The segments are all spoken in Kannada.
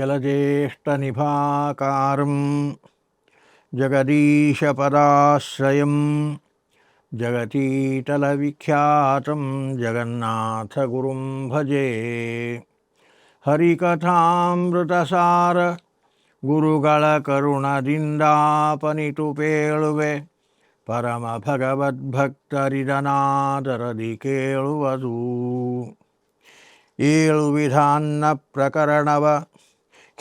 जलज्येष्ठनिभाकारं जगदीशपदाश्रयं जगतीतलविख्यातं जगन्नाथगुरुं भजे ಹರಿಕಥಾಮೃತಸಾರ ಗುರುಗಳ ಕರುಣದಿಂದಾಪನಿತು ಪೇಳುವೆ ಪರಮ ಭಗವದ್ಭಕ್ತರಿದನಾದರದಿ ಕೇಳುವುದು ಏಳು ವಿಧಾನ್ನ ಪ್ರಕರಣವ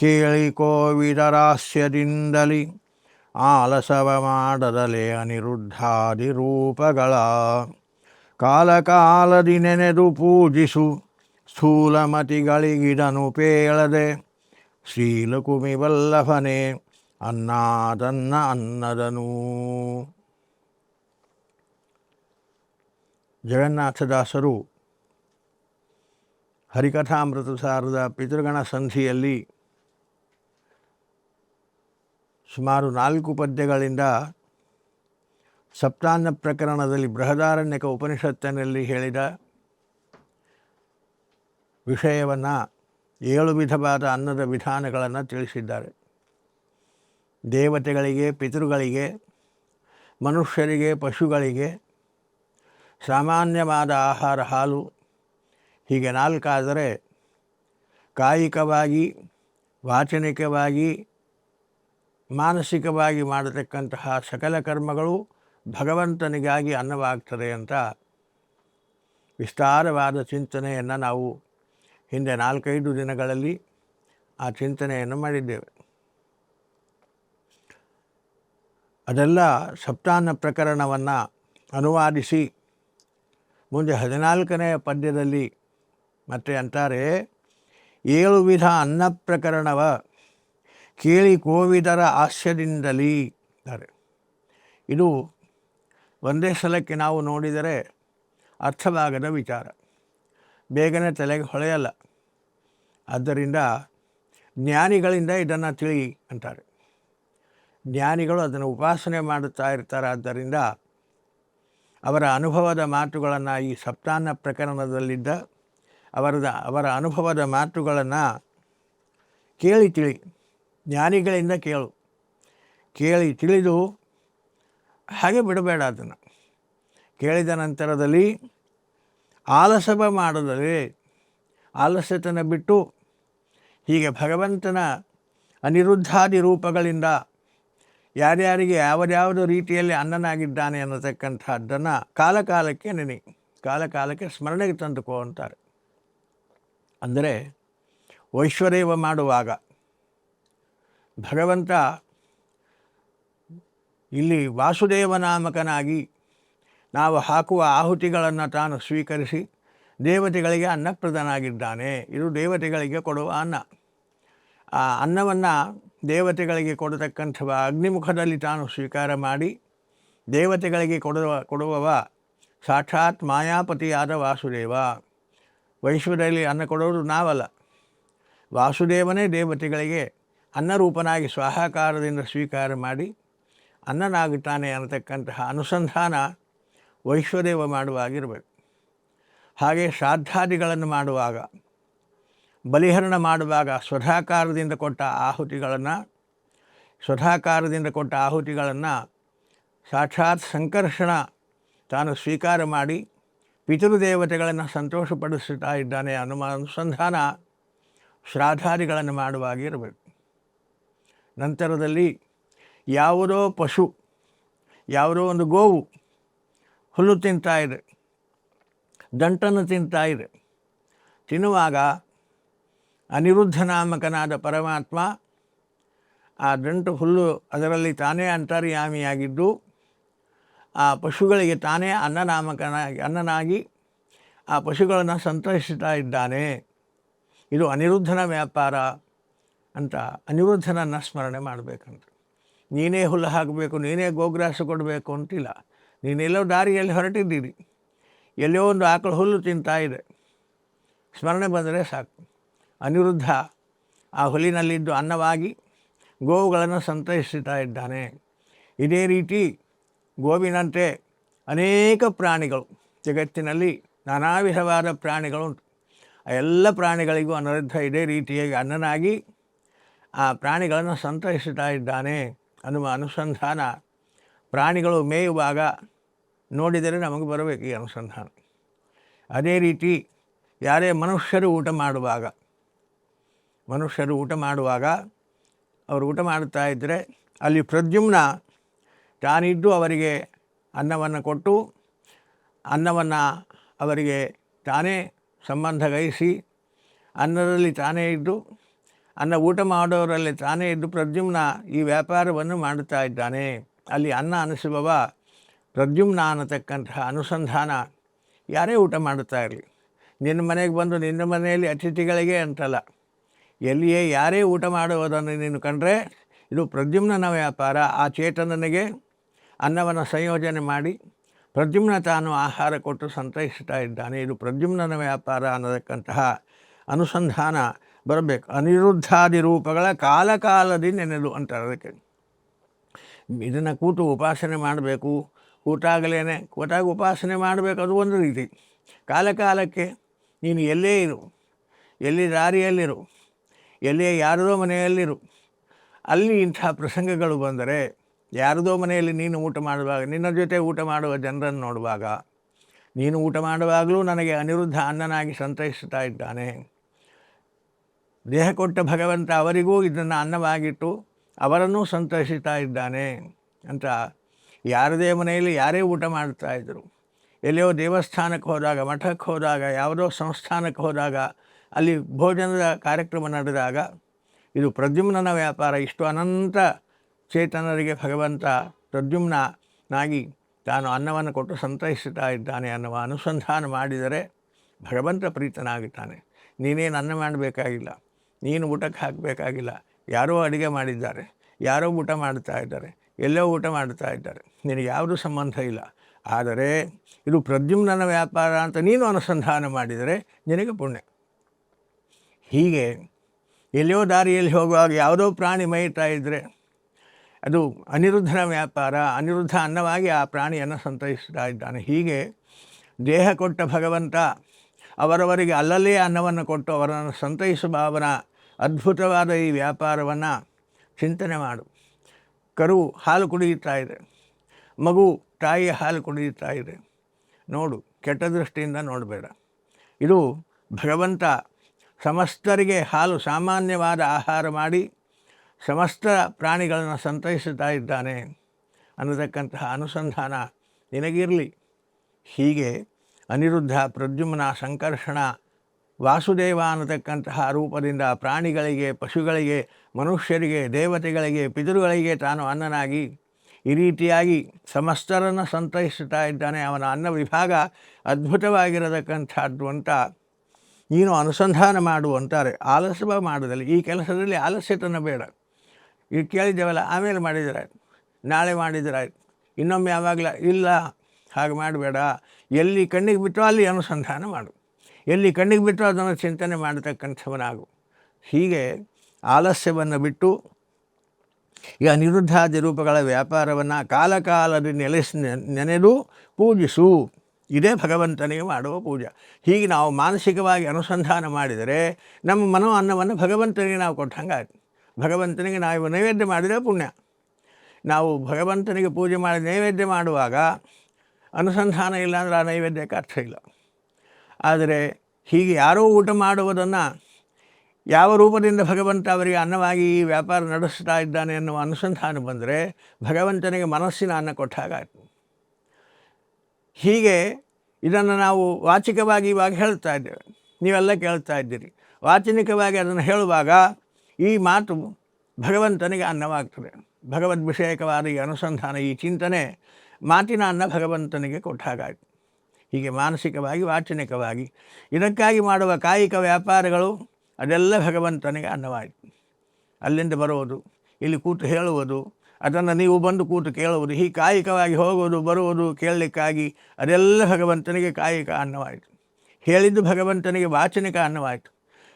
ಕೇಳಿ ಕೋವಿದರಾಸ್ಯದಿಂದಲಿ ಆಲಸವ ಮಾಡದಲೆ ಅನಿರುದ್ಧಾದಿ ರೂಪಗಳ. ಕಾಲಕಾಲದಿ ನೆನೆದು ಪೂಜಿಸು ಸ್ಥೂಲಮತಿಗಳಿಗಿದನು ಪೇಳದೆ ಶ್ರೀಲಕುಮಿ ವಲ್ಲಭನೆ ಅನ್ನಾದನ್ನ ಅನ್ನದನು. ಜಗನ್ನಾಥದಾಸರು ಹರಿಕಥಾಮೃತ ಸಾರದ ಪಿತೃಗಣ ಸಂಧಿಯಲ್ಲಿ ಸುಮಾರು ನಾಲ್ಕು ಪದ್ಯಗಳಿಂದ ಸಪ್ತಾನ್ನ ಪ್ರಕರಣದಲ್ಲಿ ಬೃಹದಾರಣ್ಯಕ ಉಪನಿಷತ್ತಿನಲ್ಲಿ ಹೇಳಿದ ವಿಷಯವನ್ನು ಏಳು ವಿಧವಾದ ಅನ್ನದ ವಿಧಾನಗಳನ್ನು ತಿಳಿಸಿದ್ದಾರೆ. ದೇವತೆಗಳಿಗೆ, ಪಿತೃಗಳಿಗೆ, ಮನುಷ್ಯರಿಗೆ, ಪಶುಗಳಿಗೆ ಸಾಮಾನ್ಯವಾದ ಆಹಾರ, ಹಾಲು, ಹೀಗೆ ನಾಲ್ಕಾದರೆ ಕಾಯಿಕವಾಗಿ, ವಾಚನಿಕವಾಗಿ ಮಾನಸಿಕವಾಗಿ ಮಾಡತಕ್ಕಂತಹ ಸಕಲ ಕರ್ಮಗಳು ಭಗವಂತನಿಗಾಗಿ ಅನ್ನವಾಗ್ತದೆ ಅಂತ ವಿಸ್ತಾರವಾದ ಚಿಂತನೆಯನ್ನು ನಾವು ಹಿಂದೆ ನಾಲ್ಕೈದು ದಿನಗಳಲ್ಲಿ ಆ ಚಿಂತನೆಯನ್ನು ಮಾಡಿದ್ದೇವೆ. ಅದೆಲ್ಲ ಸಪ್ತಾನ್ನ ಪ್ರಕರಣವನ್ನು ಅನುವಾದಿಸಿ ಮುಂದೆ ಹದಿನಾಲ್ಕನೆಯ ಪದ್ಯದಲ್ಲಿ ಮತ್ತೆ ಅಂತಾರೆ, ಏಳು ವಿಧ ಅನ್ನ ಪ್ರಕರಣವ ಕೇಳಿ ಕೋವಿದರ ಹಾಸ್ಯದಿಂದಲೀ ಅಂತಾರೆ ಇದು ಒಂದೇ ಸಲಕ್ಕೆ ನಾವು ನೋಡಿದರೆ ಅರ್ಥವಾಗದ ವಿಚಾರ. ಬೇಗನೆ ತಲೆಗೆ ಹೊಳೆಯಲ್ಲ. ಆದ್ದರಿಂದ ಜ್ಞಾನಿಗಳಿಂದ ಇದನ್ನು ತಿಳಿ ಅಂತಾರೆ. ಜ್ಞಾನಿಗಳು ಅದನ್ನು ಉಪಾಸನೆ ಮಾಡುತ್ತಾ ಇರ್ತಾರೆ. ಆದ್ದರಿಂದ ಅವರ ಅನುಭವದ ಮಾತುಗಳನ್ನು ಈ ಸಪ್ತಾನ್ನ ಪ್ರಕರಣದಲ್ಲಿದ್ದ ಅವರದ ಅವರ ಅನುಭವದ ಮಾತುಗಳನ್ನು ಕೇಳಿ ತಿಳಿ. ಜ್ಞಾನಿಗಳಿಂದ ಕೇಳು. ಕೇಳಿ ತಿಳಿದು ಹಾಗೆ ಬಿಡಬೇಡ ಅದನ್ನು. ಕೇಳಿದ ನಂತರದಲ್ಲಿ ಆಲಸವ ಮಾಡದಲ್ಲಿ ಆಲಸ್ಯತನ ಬಿಟ್ಟು ಹೀಗೆ ಭಗವಂತನ ಅನಿರುದ್ಧಾದಿ ರೂಪಗಳಿಂದ ಯಾರ್ಯಾರಿಗೆ ಯಾವ್ಯಾವುದು ರೀತಿಯಲ್ಲಿ ಅನ್ನನಾಗಿದ್ದಾನೆ ಅನ್ನತಕ್ಕಂಥದ್ದನ್ನು ಕಾಲಕಾಲಕ್ಕೆ ನೆನೆ, ಕಾಲಕಾಲಕ್ಕೆ ಸ್ಮರಣೆಗೆ ತಂದುಕೋ ಅಂದರೆ ವೈಶ್ವದೇವ ಮಾಡುವಾಗ ಭಗವಂತ ಇಲ್ಲಿ ವಾಸುದೇವನಾಮಕನಾಗಿ ನಾವು ಹಾಕುವ ಆಹುತಿಗಳನ್ನು ತಾನು ಸ್ವೀಕರಿಸಿ ದೇವತೆಗಳಿಗೆ ಅನ್ನಪ್ರದನಾಗಿದ್ದಾನೆ. ಇದು ದೇವತೆಗಳಿಗೆ ಕೊಡುವ ಅನ್ನ. ಆ ಅನ್ನವನ್ನು ದೇವತೆಗಳಿಗೆ ಕೊಡತಕ್ಕಂಥವ ಅಗ್ನಿಮುಖದಲ್ಲಿ ತಾನು ಸ್ವೀಕಾರ ಮಾಡಿ ದೇವತೆಗಳಿಗೆ ಕೊಡುವ, ಕೊಡುವವ ಸಾಕ್ಷಾತ್ ಮಾಯಾಪತಿಯಾದ ವಾಸುದೇವ. ವೈಶ್ವದಲ್ಲಿ ಅನ್ನ ಕೊಡೋದು ನಾವಲ್ಲ. ವಾಸುದೇವನೇ ದೇವತೆಗಳಿಗೆ ಅನ್ನರೂಪನಾಗಿ ಸ್ವಾಹಾಕಾರದಿಂದ ಸ್ವೀಕಾರ ಮಾಡಿ ಅನ್ನನಾಗುತ್ತಾನೆ ಅನ್ನತಕ್ಕಂತಹ ಅನುಸಂಧಾನ ವೈಶ್ವದೇವ ಮಾಡುವಾಗಿರಬೇಕು ಹಾಗೆ ಶ್ರಾದ್ದಾದಿಗಳನ್ನು ಮಾಡುವಾಗ, ಬಲಿಹರಣ ಮಾಡುವಾಗ ಸ್ವಧಾಕಾರದಿಂದ ಕೊಟ್ಟ ಆಹುತಿಗಳನ್ನು, ಸ್ವಧಾಕಾರದಿಂದ ಕೊಟ್ಟ ಆಹುತಿಗಳನ್ನು ಸಾಕ್ಷಾತ್ ಸಂಕರ್ಷಣ ತಾನು ಸ್ವೀಕಾರ ಮಾಡಿ ಪಿತೃದೇವತೆಗಳನ್ನು ಸಂತೋಷಪಡಿಸುತ್ತಾ ಇದ್ದಾನೆ ಅನುಮಾನ ಅನುಸಂಧಾನ ಶ್ರಾದ್ದಾದಿಗಳನ್ನು ಮಾಡುವಾಗಿರಬೇಕು ನಂತರದಲ್ಲಿ ಯಾವುದೋ ಪಶು, ಯಾವುದೋ ಒಂದು ಗೋವು ಹುಲ್ಲು ತಿಂತಾ ಇದೆ, ದಂಟನ್ನು ತಿಂತಾ ಇದೆ. ತಿನ್ನುವಾಗ ಅನಿರುದ್ಧ ನಾಮಕನಾದ ಪರಮಾತ್ಮ ಆ ದಂಟು ಹುಲ್ಲು ಅದರಲ್ಲಿ ತಾನೇ ಅಂತರ್ಯಾಮಿಯಾಗಿದ್ದು, ಆ ಪಶುಗಳಿಗೆ ತಾನೇ ಅನ್ನನಾಮಕನಾಗಿ, ಅನ್ನನಾಗಿ ಆ ಪಶುಗಳನ್ನು ಸಂತೋಷಿಸ್ತಾ ಇದ್ದಾನೆ. ಇದು ಅನಿರುದ್ಧನ ವ್ಯಾಪಾರ. ಅಂತ ಅನಿರುದ್ಧನನ್ನು ಸ್ಮರಣೆ ಮಾಡಬೇಕಂತ ನೀನೇ ಹುಲ್ಲು ಹಾಕಬೇಕು, ನೀನೇ ಗೋಗ್ರಾಸ ಕೊಡಬೇಕು ಅಂತಿಲ್ಲ. ನೀನೆಲ್ಲೋ ದಾರಿಯಲ್ಲಿ ಹೊರಟಿದ್ದೀರಿ. ಎಲ್ಲೋ ಒಂದು ಆಕಳು ಹುಲ್ಲು ತಿಂತಾ ಇದೆ. ಸ್ಮರಣೆ ಬಂದರೆ ಸಾಕು. ಅನಿರುದ್ಧ ಆ ಹುಲ್ಲಿನಲ್ಲಿದ್ದು ಅನ್ನವಾಗಿ ಗೋವುಗಳನ್ನು ಸಂತೈಸುತ್ತಾ ಇದ್ದಾನೆ. ಇದೇ ರೀತಿ ಗೋವಿನಂತೆ ಅನೇಕ ಪ್ರಾಣಿಗಳು, ಜಗತ್ತಿನಲ್ಲಿ ನಾನಾ ವಿಧವಾದ ಪ್ರಾಣಿಗಳುಂಟು. ಆ ಎಲ್ಲ ಪ್ರಾಣಿಗಳಿಗೂ ಅನಿರುದ್ಧ ಇದೇ ರೀತಿಯಾಗಿ ಅನ್ನನಾಗಿ ಆ ಪ್ರಾಣಿಗಳನ್ನು ಸಂತೈಸುತ್ತಾ ಇದ್ದಾನೆ ಅನ್ನುವ ಅನುಸಂಧಾನ ಪ್ರಾಣಿಗಳು ಮೇಯುವಾಗ ನೋಡಿದರೆ ನಮಗೆ ಬರಬೇಕು ಈ ಅನುಸಂಧಾನ. ಅದೇ ರೀತಿ ಯಾರೇ ಮನುಷ್ಯರು ಊಟ ಮಾಡುವಾಗ, ಮನುಷ್ಯರು ಊಟ ಮಾಡುವಾಗ ಅವರು ಊಟ ಮಾಡುತ್ತಾ ಇದ್ದರೆ ಅಲ್ಲಿ ಪ್ರದ್ಯುಮ್ನ ತಾನಿದ್ದು ಅವರಿಗೆ ಅನ್ನವನ್ನು ಕೊಟ್ಟು ಅನ್ನವನ್ನು ಅವರಿಗೆ ತಾನೇ ಸಂಬಂಧ ಗೈಸಿ ಅನ್ನದಲ್ಲಿ ತಾನೇ ಇದ್ದು ಅನ್ನ ಊಟ ಮಾಡೋರಲ್ಲಿ ತಾನೇ ಇದ್ದು ಪ್ರದ್ಯುಮ್ನ ಈ ವ್ಯಾಪಾರವನ್ನು ಮಾಡುತ್ತಾ ಇದ್ದಾನೆ. ಅಲ್ಲಿ ಅನ್ನ ಅನಿಸುವವ ಪ್ರದ್ಯುಮ್ನ ಅನ್ನತಕ್ಕಂತಹ ಅನುಸಂಧಾನ ಯಾರೇ ಊಟ ಮಾಡುತ್ತಾ ಇರಲಿ. ನಿನ್ನ ಮನೆಗೆ ಬಂದು ನಿನ್ನ ಮನೆಯಲ್ಲಿ ಅತಿಥಿಗಳಿಗೆ ಅಂತಲ್ಲ. ಎಲ್ಲಿಯೇ ಯಾರೇ ಊಟ ಮಾಡುವುದನ್ನು ನೀನು ಕಂಡ್ರೆ ಇದು ಪ್ರದ್ಯುಮ್ನ ವ್ಯಾಪಾರ. ಆ ಚೇತನನಿಗೆ ಅನ್ನವನ್ನು ಸಂಯೋಜನೆ ಮಾಡಿ ಪ್ರದ್ಯುಮ್ನ ತಾನು ಆಹಾರ ಕೊಟ್ಟು ಸಂತೈಸ್ತಾ ಇದ್ದಾನೆ. ಇದು ಪ್ರದ್ಯುಮ್ನ ವ್ಯಾಪಾರ ಅನ್ನತಕ್ಕಂತಹ ಅನುಸಂಧಾನ. ಬರಬೇಕು. ಅನಿರುದ್ಧಾದಿ ರೂಪಗಳ ಕಾಲಕಾಲದಿ ನೆನೆದು ಅಂತಾರೆ ಅದಕ್ಕೆ. ಇದನ್ನು ಕೂತು ಉಪಾಸನೆ ಮಾಡಬೇಕು. ಕೂತಾಗಲೇ ಕೂತಾಗ ಉಪಾಸನೆ ಮಾಡಬೇಕು. ಅದು ಒಂದು ರೀತಿ. ಕಾಲಕಾಲಕ್ಕೆ ನೀನು ಎಲ್ಲೇ ಇರು. ಎಲ್ಲಿ ದಾರಿಯಲ್ಲಿರು. ಎಲ್ಲೇ ಯಾರದೋ ಮನೆಯಲ್ಲಿರು. ಅಲ್ಲಿ ಇಂಥ ಪ್ರಸಂಗಗಳು ಬಂದರೆ ಯಾರದೋ ಮನೆಯಲ್ಲಿ ನೀನು ಊಟ ಮಾಡುವಾಗ, ನಿನ್ನ ಜೊತೆ ಊಟ ಮಾಡುವ ಜನರನ್ನು ನೋಡುವಾಗ, ನೀನು ಊಟ ಮಾಡುವಾಗಲೂ ನನಗೆ ಅನಿರುದ್ಧ ಅನ್ನನಾಗಿ ಸಂತೈಸುತ್ತಾ ಇದ್ದಾನೆ. ದೇಹ ಕೊಟ್ಟ ಭಗವಂತ ಅವರಿಗೂ ಇದನ್ನು ಅನ್ನವಾಗಿಟ್ಟು ಅವರನ್ನೂ ಸಂತೋಷಿಸ್ತಾ ಇದ್ದಾನೆ ಅಂತ ಯಾರದೇ ಮನೆಯಲ್ಲಿ ಯಾರೇ ಊಟ ಮಾಡ್ತಾ ಇದ್ದರು, ಎಲ್ಲಿಯೋ ದೇವಸ್ಥಾನಕ್ಕೆ ಹೋದಾಗ, ಮಠಕ್ಕೆ ಹೋದಾಗ, ಯಾವುದೋ ಸಂಸ್ಥಾನಕ್ಕೆ ಹೋದಾಗ, ಅಲ್ಲಿ ಭೋಜನದ ಕಾರ್ಯಕ್ರಮ ನಡೆದಾಗ ಇದು ಪ್ರದ್ಯುಮ್ನನ ವ್ಯಾಪಾರ, ಇಷ್ಟು ಅನಂತ ಚೇತನರಿಗೆ ಭಗವಂತ ಪ್ರದ್ಯುಮ್ನಾಗಿ ತಾನು ಅನ್ನವನ್ನು ಕೊಟ್ಟು ಸಂತೈಸುತ್ತಾ ಇದ್ದಾನೆ ಅನ್ನುವ ಅನುಸಂಧಾನ ಮಾಡಿದರೆ ಭಗವಂತ ಪ್ರೀತನಾಗುತ್ತಾನೆ ನೀನೇನು ಅನ್ನ ಮಾಡಬೇಕಾಗಿಲ್ಲ. ನೀನು ಊಟಕ್ಕೆ ಹಾಕಬೇಕಾಗಿಲ್ಲ. ಯಾರೋ ಅಡುಗೆ ಮಾಡಿದ್ದಾರೆ, ಯಾರೋ ಊಟ ಮಾಡ್ತಾ ಇದ್ದಾರೆ, ಎಲ್ಲೋ ಊಟ ಮಾಡ್ತಾ ಇದ್ದಾರೆ. ನಿನಗೆ ಯಾವುದೂ ಸಂಬಂಧ ಇಲ್ಲ. ಆದರೆ ಇದು ಪ್ರದ್ಯುಮ್ನ ವ್ಯಾಪಾರ ಅಂತ ನೀನು ಅನುಸಂಧಾನ ಮಾಡಿದರೆ ನಿನಗೆ ಪುಣ್ಯ. ಹೀಗೆ ಎಲ್ಲಿಯೋ ದಾರಿಯಲ್ಲಿ ಹೋಗುವಾಗ ಯಾವುದೋ ಪ್ರಾಣಿ ಮೈತಾ ಇದ್ದರೆ ಅದು ಅನಿರುದ್ಧನ ವ್ಯಾಪಾರ, ಅನಿರುದ್ಧ ಅನ್ನವಾಗಿ ಆ ಪ್ರಾಣಿಯನ್ನು ಸಂತೈಸ್ತಾ ಇದ್ದಾನೆ. ಹೀಗೆ ದೇಹ ಕೊಟ್ಟ ಭಗವಂತ ಅವರವರಿಗೆ ಅಲ್ಲಲ್ಲೇ ಅನ್ನವನ್ನು ಕೊಟ್ಟು ಅವರನ್ನು ಸಂತೈಸುವ ಅವನ ಅದ್ಭುತವಾದ ಈ ವ್ಯಾಪಾರವನ್ನು ಚಿಂತನೆ ಮಾಡು. ಕರು ಹಾಲು ಕುಡಿಯುತ್ತಾ ಇದೆ. ಮಗು ತಾಯಿಯ ಹಾಲು ಕುಡಿಯುತ್ತಾ ಇದೆ. ನೋಡು, ಕೆಟ್ಟ ದೃಷ್ಟಿಯಿಂದ ನೋಡಬೇಡ. ಇದು ಭಗವಂತ ಸಮಸ್ತರಿಗೆ ಹಾಲು ಸಾಮಾನ್ಯವಾದ ಆಹಾರ ಮಾಡಿ ಸಮಸ್ತ ಪ್ರಾಣಿಗಳನ್ನು ಸಂತೈಸುತ್ತಾ ಇದ್ದಾನೆ ಅನ್ನತಕ್ಕಂತಹ ಅನುಸಂಧಾನ ನಿನಗಿರಲಿ. ಹೀಗೆ ಅನಿರುದ್ಧ ಪ್ರದ್ಯುಮ್ನ ಸಂಕರ್ಷಣ ವಾಸುದೇವ ಅನ್ನತಕ್ಕಂತಹ ರೂಪದಿಂದ ಪ್ರಾಣಿಗಳಿಗೆ, ಪಶುಗಳಿಗೆ, ಮನುಷ್ಯರಿಗೆ, ದೇವತೆಗಳಿಗೆ, ಪಿತೃಗಳಿಗೆ ತಾನು ಅನ್ನನಾಗಿ ಈ ರೀತಿಯಾಗಿ ಸಮಸ್ತರನ್ನು ಸಂತೈಸುತ್ತಾ ಇದ್ದಾನೆ. ಅವನ ಅನ್ನ ವಿಭಾಗ ಅದ್ಭುತವಾಗಿರತಕ್ಕಂಥದ್ದು ಅಂತ ನೀನು ಅನುಸಂಧಾನ ಮಾಡು ಅಂತಾರೆ. ಆಲಸ್ಯ ಮಾಡೋದಲ್ಲಿ ಈ ಕೆಲಸದಲ್ಲಿ ಆಲಸ್ಯತನ ಬೇಡ. ಈಗ ಕೇಳಿದ್ದೇವಲ್ಲ, ಆಮೇಲೆ ಮಾಡಿದರೆ ನಾಳೆ ಮಾಡಿದರೆ ಇನ್ನೊಮ್ಮೆ ಯಾವಾಗಲ ಇಲ್ಲ, ಹಾಗೆ ಮಾಡಬೇಡ. ಎಲ್ಲಿ ಕಣ್ಣಿಗೆ ಬಿಟ್ಟು ಅಲ್ಲಿ ಅನುಸಂಧಾನ ಮಾಡು. ಎಲ್ಲಿ ಕಣ್ಣಿಗೆ ಬಿಟ್ಟು ಅದನ್ನು ಚಿಂತನೆ ಮಾಡತಕ್ಕಂಥವನಾಗು ಹೀಗೆ ಆಲಸ್ಯವನ್ನು ಬಿಟ್ಟು ಈ ಅನಿರುದ್ಧಾದಿ ರೂಪಗಳ ವ್ಯಾಪಾರವನ್ನು ಕಾಲಕಾಲದಲ್ಲಿ ಕಾಲದ ನೆಲೆಸಿ ನೆನೆದು ಪೂಜಿಸು. ಇದೇ ಭಗವಂತನಿಗೆ ಮಾಡುವ ಪೂಜೆ. ಹೀಗೆ ನಾವು ಮಾನಸಿಕವಾಗಿ ಅನುಸಂಧಾನ ಮಾಡಿದರೆ ನಮ್ಮ ಮನೋ ಅನ್ನವನ್ನು ಭಗವಂತನಿಗೆ ನಾವು ಕೊಟ್ಟಂಗೆ ಆಯ್ತು ಭಗವಂತನಿಗೆ ನಾವು ನೈವೇದ್ಯ ಮಾಡಿದರೆ ಪುಣ್ಯ. ನಾವು ಭಗವಂತನಿಗೆ ಪೂಜೆ ಮಾಡಿ ನೈವೇದ್ಯ ಮಾಡುವಾಗ ಅನುಸಂಧಾನ ಇಲ್ಲ ಅಂದರೆ ಆ ನೈವೇದ್ಯಕ್ಕೆ ಅರ್ಥ ಇಲ್ಲ. ಆದರೆ ಹೀಗೆ ಯಾರೋ ಊಟ ಮಾಡುವುದನ್ನು ಯಾವ ರೂಪದಿಂದ ಭಗವಂತ ಅವರಿಗೆ ಅನ್ನವಾಗಿ ಈ ವ್ಯಾಪಾರ ನಡೆಸ್ತಾ ಇದ್ದಾನೆ ಅನ್ನುವ ಅನುಸಂಧಾನ ಬಂದರೆ ಭಗವಂತನಿಗೆ ಮನಸ್ಸಿನ ಅನ್ನ ಕೊಟ್ಟ ಹಾಗಾಯಿತು. ಹೀಗೆ ಇದನ್ನು ನಾವು ವಾಚಿಕವಾಗಿ ಇವಾಗ ಹೇಳ್ತಾ ಇದ್ದೇವೆ. ನೀವೆಲ್ಲ ಕೇಳ್ತಾ ಇದ್ದೀರಿ. ವಾಚನಿಕವಾಗಿ ಅದನ್ನು ಹೇಳುವಾಗ ಈ ಮಾತು ಭಗವಂತನಿಗೆ ಅನ್ನವಾಗ್ತದೆ. ಭಗವದ್ ವಿಷಯಕವಾದ ಈ ಅನುಸಂಧಾನ, ಈ ಚಿಂತನೆ ಮಾತಿನ ಅನ್ನ ಭಗವಂತನಿಗೆ ಕೊಟ್ಟ ಹಾಗಾಯಿತು. ಹೀಗೆ ಮಾನಸಿಕವಾಗಿ, ವಾಚನಿಕವಾಗಿ. ಇದಕ್ಕಾಗಿ ಮಾಡುವ ಕಾಯಿಕ ವ್ಯಾಪಾರಗಳು, ಅದೆಲ್ಲ ಭಗವಂತನಿಗೆ ಅನ್ನವಾಯಿತು. ಅಲ್ಲಿಂದ ಬರುವುದು, ಇಲ್ಲಿ ಕೂತು ಹೇಳುವುದು, ಅದನ್ನು ನೀವು ಬಂದು ಕೂತು ಕೇಳುವುದು, ಹೀಗೆ ಕಾಯಿಕವಾಗಿ ಹೋಗುವುದು, ಬರುವುದು ಕೇಳಲಿಕ್ಕಾಗಿ ಅದೆಲ್ಲ ಭಗವಂತನಿಗೆ ಕಾಯಿಕ ಅನ್ನವಾಯಿತು. ಹೇಳಿದ್ದು ಭಗವಂತನಿಗೆ ವಾಚನಿಕ ಅನ್ನವಾಯಿತು.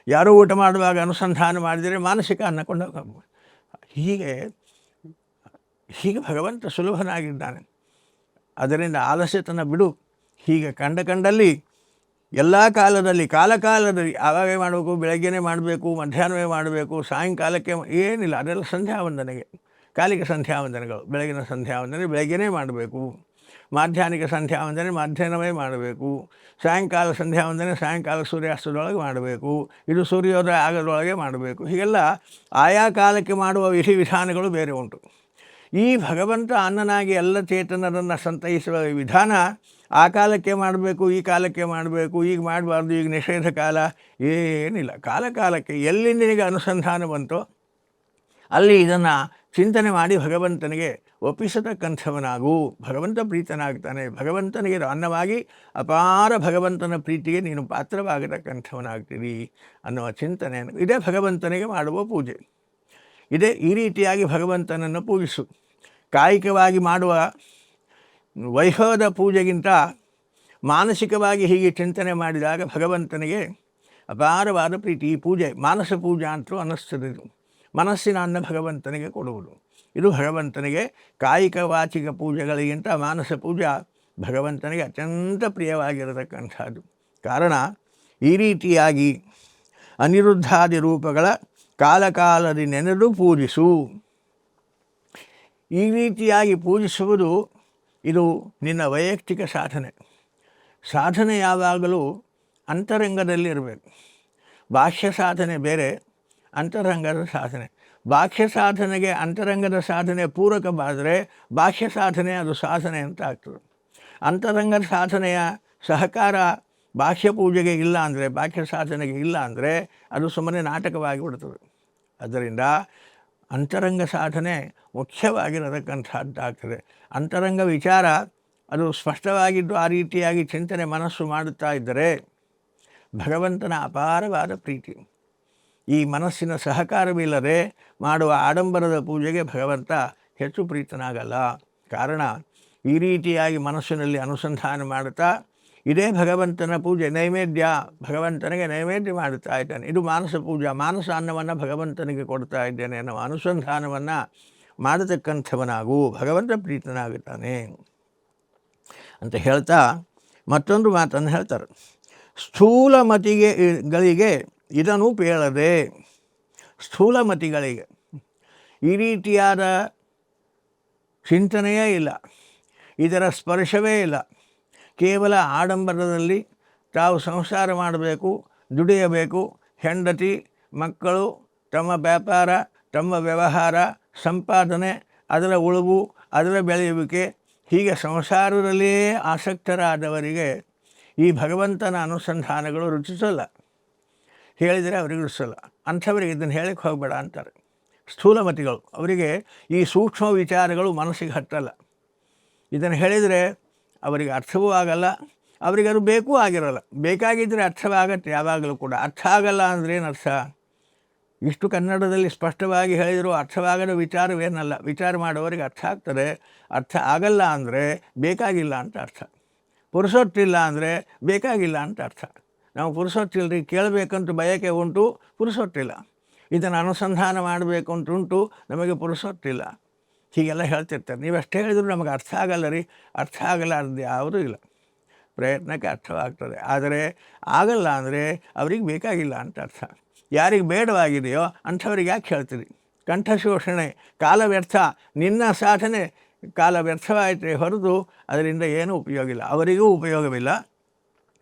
ಯಾರೂ ಊಟ ಮಾಡುವಾಗ ಅನುಸಂಧಾನ ಮಾಡಿದರೆ ಮಾನಸಿಕ ಅನ್ನ ಅನ್ನಕೊಂಡು ಹೀಗೆ ಹೀಗೆ ಭಗವಂತ ಸುಲಭನಾಗಿದ್ದಾನೆ. ಅದರಿಂದ ಆಲಸ್ಯತನ ಬಿಡು. ಹೀಗೆ ಕಂಡ ಕಂಡಲ್ಲಿ ಎಲ್ಲ ಕಾಲದಲ್ಲಿ, ಕಾಲಕಾಲದಲ್ಲಿ ಆವಾಗೇ ಮಾಡಬೇಕು, ಬೆಳಗ್ಗೆನೇ ಮಾಡಬೇಕು, ಮಧ್ಯಾಹ್ನವೇ ಮಾಡಬೇಕು, ಸಾಯಂಕಾಲಕ್ಕೆ ಏನಿಲ್ಲ, ಅದೆಲ್ಲ ಸಂಧ್ಯಾವಂದನೆಗೆ ಕಾಲಿಕ ಸಂಧ್ಯಾ ವಂದನೆಗಳು ಬೆಳಗಿನ ಸಂಧ್ಯಾವಂದನೆ ಬೆಳಗ್ಗೆನೇ ಮಾಡಬೇಕು, ಮಾಧ್ಯಾಹ್ನಿಕ ಸಂಧ್ಯಾವಂದನೆ ಮಧ್ಯಾಹ್ನವೇ ಮಾಡಬೇಕು, ಸಾಯಂಕಾಲ ಸಂಧ್ಯಾವಂದನೆ ಸಾಯಂಕಾಲ ಸೂರ್ಯಾಸ್ತದೊಳಗೆ ಮಾಡಬೇಕು, ಇದು ಸೂರ್ಯೋದಯ ಆಗದೊಳಗೆ ಮಾಡಬೇಕು, ಹೀಗೆಲ್ಲ ಆಯಾ ಕಾಲಕ್ಕೆ ಮಾಡುವ ವಿಧಿ ವಿಧಾನಗಳು ಬೇರೆ ಉಂಟು. ಈ ಭಗವಂತ ಅನ್ನನಾಗಿ ಎಲ್ಲ ಚೇತನರನ್ನು ಸಂತೈಸುವ ವಿಧಾನ ಆ ಕಾಲಕ್ಕೆ ಮಾಡಬೇಕು, ಈ ಕಾಲಕ್ಕೆ ಮಾಡಬೇಕು, ಈಗ ಮಾಡಬಾರ್ದು, ಈಗ ನಿಷೇಧ ಕಾಲ, ಏನಿಲ್ಲ. ಕಾಲ ಕಾಲಕ್ಕೆ ಎಲ್ಲಿ ನಿನಗೆ ಅನುಸಂಧಾನ ಬಂತೋ, ಅಲ್ಲಿ ಇದನ್ನು ಚಿಂತನೆ ಮಾಡಿ ಭಗವಂತನಿಗೆ ಒಪ್ಪಿಸತಕ್ಕಂಥವನಾಗು. ಭಗವಂತ ಪ್ರೀತನಾಗ್ತಾನೆ. ಭಗವಂತನಿಗೆ ಅನ್ನವಾಗಿ ಅಪಾರ ಭಗವಂತನ ಪ್ರೀತಿಗೆ ನೀನು ಪಾತ್ರವಾಗತಕ್ಕಂಥವನಾಗ್ತೀರಿ ಅನ್ನುವ ಚಿಂತನೆ ಇದೇ ಭಗವಂತನಿಗೆ ಮಾಡುವ ಪೂಜೆ. ಇದೇ ಈ ರೀತಿಯಾಗಿ ಭಗವಂತನನ್ನು ಪೂಜಿಸು. ಕಾಯಿಕವಾಗಿ ಮಾಡುವ ವೈಭವದ ಪೂಜೆಗಿಂತ ಮಾನಸಿಕವಾಗಿ ಹೀಗೆ ಚಿಂತನೆ ಮಾಡಿದಾಗ ಭಗವಂತನಿಗೆ ಅಪಾರವಾದ ಪ್ರೀತಿ. ಈ ಪೂಜೆ, ಮಾನಸ ಪೂಜಾ ಅಂತೂ ಅನ್ನಿಸ್ತದೆ ಇದು. ಮನಸ್ಸಿನ ಅನ್ನ ಭಗವಂತನಿಗೆ ಕೊಡುವುದು. ಇದು ಭಗವಂತನಿಗೆ ಕಾಯಿಕ ವಾಚಿಕ ಪೂಜೆಗಳಿಗಿಂತ ಮಾನಸ ಪೂಜಾ ಭಗವಂತನಿಗೆ ಅತ್ಯಂತ ಪ್ರಿಯವಾಗಿರತಕ್ಕಂಥದ್ದು. ಕಾರಣ, ಈ ರೀತಿಯಾಗಿ ಅನಿರುದ್ಧಾದಿ ರೂಪಗಳ ಕಾಲಕಾಲದಿ ನೆನೆದು ಪೂಜಿಸು. ಈ ರೀತಿಯಾಗಿ ಪೂಜಿಸುವುದು ಇದು ನಿನ್ನ ವೈಯಕ್ತಿಕ ಸಾಧನೆ. ಸಾಧನೆ ಯಾವಾಗಲೂ ಅಂತರಂಗದಲ್ಲಿ ಇರಬೇಕು. ಬಾಹ್ಯ ಸಾಧನೆ ಬೇರೆ, ಅಂತರಂಗದ ಸಾಧನೆ. ಬಾಹ್ಯ ಸಾಧನೆಗೆ ಅಂತರಂಗದ ಸಾಧನೆ ಪೂರಕವಾದರೆ ಬಾಹ್ಯ ಸಾಧನೆ ಅದು ಸಾಧನೆ ಅಂತ ಆಗ್ತದೆ. ಅಂತರಂಗದ ಸಾಧನೆಯ ಸಹಕಾರ ಬಾಹ್ಯ ಪೂಜೆಗೆ ಇಲ್ಲ ಅಂದರೆ, ಬಾಹ್ಯ ಸಾಧನೆಗೆ ಇಲ್ಲ ಅಂದರೆ ಅದು ಸುಮ್ಮನೆ ನಾಟಕವಾಗಿ ಬಿಡ್ತದೆ. ಅದರಿಂದ ಅಂತರಂಗ ಸಾಧನೆ ಮುಖ್ಯವಾಗಿರತಕ್ಕಂಥದ್ದಾಗ್ತದೆ ಅಂತರಂಗ ವಿಚಾರ ಅದು ಸ್ಪಷ್ಟವಾಗಿದ್ದು ಆ ರೀತಿಯಾಗಿ ಚಿಂತನೆ ಮನಸ್ಸು ಮಾಡುತ್ತಾ ಇದ್ದರೆ ಭಗವಂತನ ಅಪಾರವಾದ ಪ್ರೀತಿ. ಈ ಮನಸ್ಸಿನ ಸಹಕಾರವಿಲ್ಲದೆ ಮಾಡುವ ಆಡಂಬರದ ಪೂಜೆಗೆ ಭಗವಂತ ಹೆಚ್ಚು ಪ್ರೀತನಾಗಲ್ಲ. ಕಾರಣ ಈ ರೀತಿಯಾಗಿ ಮನಸ್ಸಿನಲ್ಲಿ ಅನುಸಂಧಾನ ಮಾಡುತ್ತಾ ಇದೇ ಭಗವಂತನ ಪೂಜೆ, ನೈವೇದ್ಯ ಭಗವಂತನಿಗೆ ನೈವೇದ್ಯ ಮಾಡುತ್ತಾ ಇದ್ದಾನೆ. ಇದು ಮಾನಸ ಪೂಜಾ. ಮಾನಸ ಅನ್ನವನ್ನು ಭಗವಂತನಿಗೆ ಕೊಡ್ತಾ ಇದ್ದೇನೆ ಅನ್ನೋ ಅನುಸಂಧಾನವನ್ನು ಮಾಡತಕ್ಕಂಥವನಾಗು. ಭಗವಂತ ಪ್ರೀತನಾಗುತ್ತಾನೆ ಅಂತ ಹೇಳ್ತಾ ಮತ್ತೊಂದು ಮಾತನ್ನು ಹೇಳ್ತಾರೆ. ಸ್ಥೂಲಮತಿಗೆ ಗಳಿಗೆ ಇದನ್ನು ಪೇಳದೆ, ಸ್ಥೂಲಮತಿಗಳಿಗೆ ಈ ರೀತಿಯಾದ ಚಿಂತನೆಯೇ ಇಲ್ಲ. ಇದರ ಸ್ಪರ್ಶವೇ ಇಲ್ಲ. ಕೇವಲ ಆಡಂಬರದಲ್ಲಿ ತಾವು ಸಂಸಾರ ಮಾಡಬೇಕು, ದುಡಿಯಬೇಕು, ಹೆಂಡತಿ, ಮಕ್ಕಳು, ತಮ್ಮ ವ್ಯಾಪಾರ, ತಮ್ಮ ವ್ಯವಹಾರ, ಸಂಪಾದನೆ, ಅದರ ಉಳುವು, ಅದರ ಬೆಳೆಯುವಿಕೆ, ಹೀಗೆ ಸಂಸಾರದಲ್ಲಿಯೇ ಆಸಕ್ತರಾದವರಿಗೆ ಈ ಭಗವಂತನ ಅನುಸಂಧಾನಗಳು ರುಚಿಸಲ್ಲ. ಹೇಳಿದರೆ ಅವರಿಗೆ ರುಚಿಸಲ್ಲ. ಅಂಥವರಿಗೆ ಇದನ್ನು ಹೇಳಕ್ಕೆ ಹೋಗಬೇಡ ಅಂತಾರೆ. ಸ್ಥೂಲಮತಿಗಳು. ಅವರಿಗೆ ಈ ಸೂಕ್ಷ್ಮ ವಿಚಾರಗಳು ಮನಸ್ಸಿಗೆ ಹತ್ತಲ್ಲ. ಇದನ್ನು ಹೇಳಿದರೆ ಅವರಿಗೆ ಅರ್ಥವೂ ಆಗಲ್ಲ, ಅವರಿಗೆ ಅದು ಬೇಕೂ ಆಗಿರಲ್ಲ. ಬೇಕಾಗಿದ್ದರೆ ಅರ್ಥವಾಗತ್ತೆ ಯಾವಾಗಲೂ ಕೂಡ. ಅರ್ಥ ಆಗಲ್ಲ ಅಂದ್ರೇನು ಅರ್ಥ? ಇಷ್ಟು ಕನ್ನಡದಲ್ಲಿ ಸ್ಪಷ್ಟವಾಗಿ ಹೇಳಿದರೂ ಅರ್ಥವಾಗದ ವಿಚಾರವೇನಲ್ಲ. ವಿಚಾರ ಮಾಡುವವರಿಗೆ ಅರ್ಥ ಆಗ್ತದೆ. ಅರ್ಥ ಆಗಲ್ಲ ಅಂದರೆ ಬೇಕಾಗಿಲ್ಲ ಅಂತ ಅರ್ಥ. ಪುರುಸೊತ್ತಿಲ್ಲ ಅಂದರೆ ಬೇಕಾಗಿಲ್ಲ ಅಂತ ಅರ್ಥ. ನಾವು ಪುರುಸೊತ್ತಿಲ್ಲರಿ ಕೇಳಬೇಕಂತ ಬಯಕೆ ಉಂಟು ಪುರುಸೊತ್ತಿಲ್ಲ ಇದನ್ನು ಅನುಸಂಧಾನ ಮಾಡಬೇಕು ಅಂತ ಉಂಟು, ನಮಗೆ ಪುರುಸೊತ್ತಿಲ್ಲ ಹೀಗೆಲ್ಲ ಹೇಳ್ತಿರ್ತಾರೆ. ನೀವು ಅಷ್ಟೇ ಹೇಳಿದ್ರು ನಮಗೆ ಅರ್ಥ ಆಗಲ್ಲ ರೀ. ಅರ್ಥ ಆಗಲಾರ್ದು ಯಾವುದೂ ಇಲ್ಲ. ಪ್ರಯತ್ನಕ್ಕೆ ಅರ್ಥವಾಗ್ತದೆ. ಆದರೆ ಆಗಲ್ಲ ಅಂದರೆ ಅವ್ರಿಗೆ ಬೇಕಾಗಿಲ್ಲ ಅಂತ ಅರ್ಥ. ಯಾರಿಗೆ ಬೇಡವಾಗಿದೆಯೋ ಅಂಥವ್ರಿಗೆ ಯಾಕೆ ಹೇಳ್ತೀರಿ? ಕಂಠ ಶೋಷಣೆ ಕಾಲ ವ್ಯರ್ಥ ನಿನ್ನ ಸಾಧನೆ ಕಾಲ ವ್ಯರ್ಥವಾಯಿತು ಹೊರತು ಅದರಿಂದ ಏನೂ ಉಪಯೋಗ ಇಲ್ಲ. ಅವರಿಗೂ ಉಪಯೋಗವಿಲ್ಲ,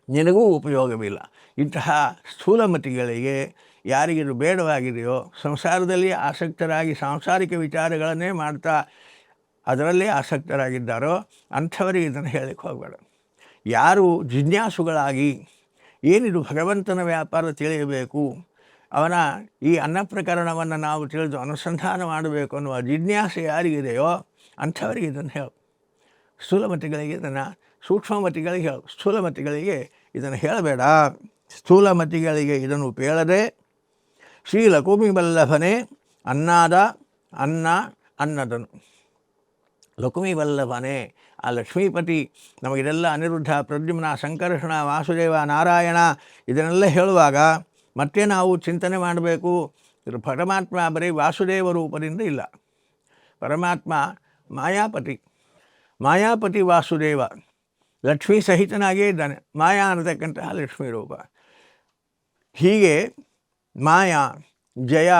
ನಿನಗೂ ಉಪಯೋಗವಿಲ್ಲ. ಇಂತಹ ಸ್ಥೂಲಮತಿಗಳಿಗೆ ಯಾರಿಗಿದು ಬೇಡವಾಗಿದೆಯೋ ಸಂಸಾರದಲ್ಲಿ ಆಸಕ್ತರಾಗಿ ಸಾಂಸಾರಿಕ ವಿಚಾರಗಳನ್ನೇ ಮಾಡ್ತಾ ಅದರಲ್ಲೇ ಆಸಕ್ತರಾಗಿದ್ದಾರೋ ಅಂಥವರಿಗೆ ಇದನ್ನು ಹೇಳಕ್ಕೆ ಹೋಗಬೇಡ. ಯಾರು ಜಿಜ್ಞಾಸುಗಳಾಗಿ ಏನಿದು ಭಗವಂತನ ವ್ಯಾಪಾರ ತಿಳಿಯಬೇಕು, ಅವನ ಈ ಅನ್ನ ಪ್ರಕರಣವನ್ನು ನಾವು ತಿಳಿದು ಅನುಸಂಧಾನ ಮಾಡಬೇಕು ಅನ್ನುವ ಜಿಜ್ಞಾಸೆ ಯಾರಿಗಿದೆಯೋ ಅಂಥವರಿಗೆ ಇದನ್ನು ಹೇಳು. ಸ್ಥೂಲಮತಿಗಳಿಗೆ ಇದನ್ನು, ಸೂಕ್ಷ್ಮಮತಿಗಳಿಗೆ ಹೇಳು. ಸ್ಥೂಲಮತಿಗಳಿಗೆ ಇದನ್ನು ಹೇಳಬೇಡ. ಸ್ಥೂಲಮತಿಗಳಿಗೆ ಇದನ್ನು ಪೇಳದೆ ಶ್ರೀ ಲಕುಮಿ ಬಲ್ಲಭನೇ ಅನ್ನಾದ, ಅನ್ನ, ಅನ್ನದನು. ಲಕುಮಿವಲ್ಲಭನೇ ಆ ಲಕ್ಷ್ಮೀಪತಿ ನಮಗಿದೆಲ್ಲ ಅನಿರುದ್ಧ, ಪ್ರದ್ಯುಮ್ನ ಸಂಕರ್ಷಣ ವಾಸುದೇವ, ನಾರಾಯಣ ಇದನ್ನೆಲ್ಲ ಹೇಳುವಾಗ ಮತ್ತೆ ನಾವು ಚಿಂತನೆ ಮಾಡಬೇಕು. ಇದು ಪರಮಾತ್ಮ ಬರೀ ವಾಸುದೇವ ರೂಪದಿಂದ ಇಲ್ಲ. ಪರಮಾತ್ಮ ಮಾಯಾಪತಿ. ಮಾಯಾಪತಿ ವಾಸುದೇವ. ಲಕ್ಷ್ಮೀ ಸಹಿತನಾಗೇ ಇದ್ದಾನೆ. ಮಾಯಾ ಅನ್ನತಕ್ಕಂತಹ ಲಕ್ಷ್ಮೀ ರೂಪ. ಹೀಗೆ ಮಾಯಾ, ಜಯ,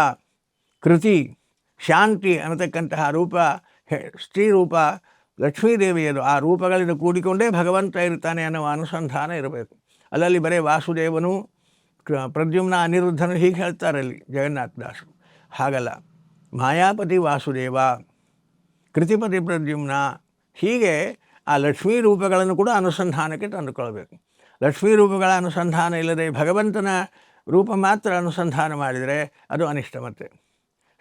ಕೃತಿ, ಶಾಂತಿ ಅನ್ನತಕ್ಕಂತಹ ರೂಪ ಸ್ತ್ರೀ ರೂಪ, ಲಕ್ಷ್ಮೀದೇವಿಯರು ಆ ರೂಪಗಳಿಂದ ಕೂಡಿಕೊಂಡೇ ಭಗವಂತ ಇರ್ತಾನೆ ಅನ್ನುವ ಅನುಸಂಧಾನ ಇರಬೇಕು. ಅಲ್ಲಲ್ಲಿ ಬರೀ ವಾಸುದೇವನು ಪ್ರದ್ಯುಮ್ನ ಅನಿರುದ್ಧನು ಹೀಗೆ ಹೇಳ್ತಾರೆ ಅಲ್ಲಿ ಜಗನ್ನಾಥದಾಸರು ಹಾಗಲ್ಲ, ಮಾಯಾಪತಿ ವಾಸುದೇವ, ಕೃತಿಪತಿ ಪ್ರದ್ಯುಮ್ನ ಹೀಗೆ ಆ ಲಕ್ಷ್ಮೀ ರೂಪಗಳನ್ನು ಕೂಡ ಅನುಸಂಧಾನಕ್ಕೆ ತಂದುಕೊಳ್ಬೇಕು. ಲಕ್ಷ್ಮೀ ರೂಪಗಳ ಅನುಸಂಧಾನ ಇಲ್ಲದೆ ಭಗವಂತನ ರೂಪ ಮಾತ್ರ ಅನುಸಂಧಾನ ಮಾಡಿದರೆ ಅದು ಅನಿಷ್ಟ ಮತ್ತೆ.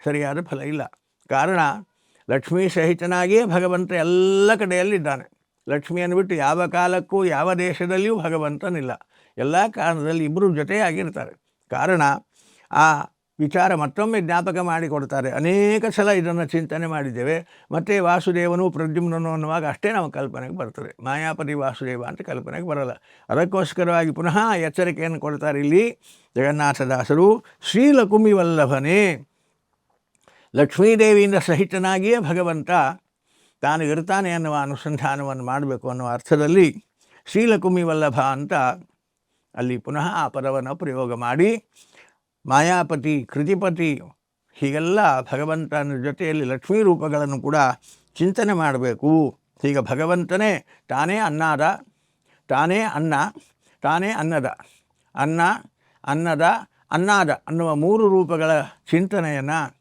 ಸರಿಯಾದ ಫಲ ಇಲ್ಲ. ಕಾರಣ, ಲಕ್ಷ್ಮೀ ಸಹಿತನಾಗಿಯೇ ಭಗವಂತ ಎಲ್ಲ ಕಡೆಯಲ್ಲಿದ್ದಾನೆ. ಲಕ್ಷ್ಮಿಯನ್ನು ಬಿಟ್ಟು ಯಾವ ಕಾಲಕ್ಕೂ ಯಾವ ದೇಶದಲ್ಲಿಯೂ ಭಗವಂತನಿಲ್ಲ. ಎಲ್ಲ ಕಾರಣದಲ್ಲಿ ಇಬ್ಬರು ಜೊತೆಯಾಗಿರ್ತಾರೆ. ಕಾರಣ, ಆ ವಿಚಾರ ಮತ್ತೊಮ್ಮೆ ಜ್ಞಾಪಕ ಮಾಡಿಕೊಡ್ತಾರೆ. ಅನೇಕ ಸಲ ಇದನ್ನು ಚಿಂತನೆ ಮಾಡಿದ್ದೇವೆ. ಮತ್ತು ವಾಸುದೇವನು ಪ್ರದ್ಯುಮ್ನನು ಅನ್ನುವಾಗ ಅಷ್ಟೇ ನಾವು ಕಲ್ಪನೆಗೆ ಬರ್ತದೆ. ಮಾಯಾಪತಿ ವಾಸುದೇವ ಅಂತ ಕಲ್ಪನೆಗೆ ಬರಲ್ಲ. ಅದಕ್ಕೋಸ್ಕರವಾಗಿ ಪುನಃ ಎಚ್ಚರಿಕೆಯನ್ನು ಕೊಡ್ತಾರೆ ಇಲ್ಲಿ ಜಗನ್ನಾಥದಾಸರು ಶ್ರೀಲಕುಮಿ ವಲ್ಲಭನೇ ಲಕ್ಷ್ಮೀದೇವಿಯಿಂದ ಸಹಿತನಾಗಿಯೇ ಭಗವಂತ ತಾನು ಇರ್ತಾನೆ ಅನ್ನುವ ಅನುಸಂಧಾನವನ್ನು ಮಾಡಬೇಕು ಅನ್ನುವ ಅರ್ಥದಲ್ಲಿ ಶ್ರೀಲಕುಮಿ ವಲ್ಲಭ ಅಂತ ಅಲ್ಲಿ ಪುನಃ ಆ ಪದವನ್ನು ಪ್ರಯೋಗ ಮಾಡಿ ಮಾಯಾಪತಿ, ಕೃತಿಪತಿ, ಹೀಗೆಲ್ಲ ಭಗವಂತನ ಜೊತೆಯಲ್ಲಿ ಲಕ್ಷ್ಮೀ ರೂಪಗಳನ್ನು ಕೂಡ ಚಿಂತನೆ ಮಾಡಬೇಕು. ಈಗ ಭಗವಂತನೇ ತಾನೇ ಅನ್ನಾದ, ತಾನೇ ಅನ್ನ, ತಾನೇ ಅನ್ನದ, ಅನ್ನ, ಅನ್ನದ, ಅನ್ನಾದ ಅನ್ನುವ ಮೂರು ರೂಪಗಳ ಚಿಂತನೆಯನ್ನು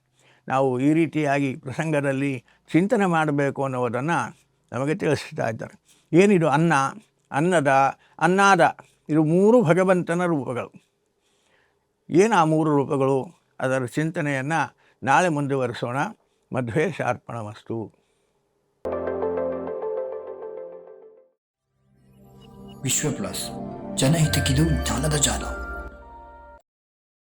ನಾವು ಈ ರೀತಿಯಾಗಿ ಪ್ರಸಂಗದಲ್ಲಿ ಚಿಂತನೆ ಮಾಡಬೇಕು ಅನ್ನೋದನ್ನು ನಮಗೆ ತಿಳಿಸ್ತಾ ಇದ್ದಾರೆ. ಏನಿದು ಅನ್ನ? ಅನ್ನದ, ಅನ್ನಾದ, ಇದು ಮೂರು ಭಗವಂತನ ರೂಪಗಳು. ಏನು ಆ ಮೂರು ರೂಪಗಳು? ಅದರ ಚಿಂತನೆಯನ್ನು ನಾಳೆ ಮುಂದುವರಿಸೋಣ. ಮಧ್ವೇ ಶಾರ್ಪಣ ವಸ್ತು ವಿಶ್ವ ಪ್ಲಸ್ ಜನಹಿತಕ್ಕಿದು ಜ್ಞಾನದ ಜಾಲ.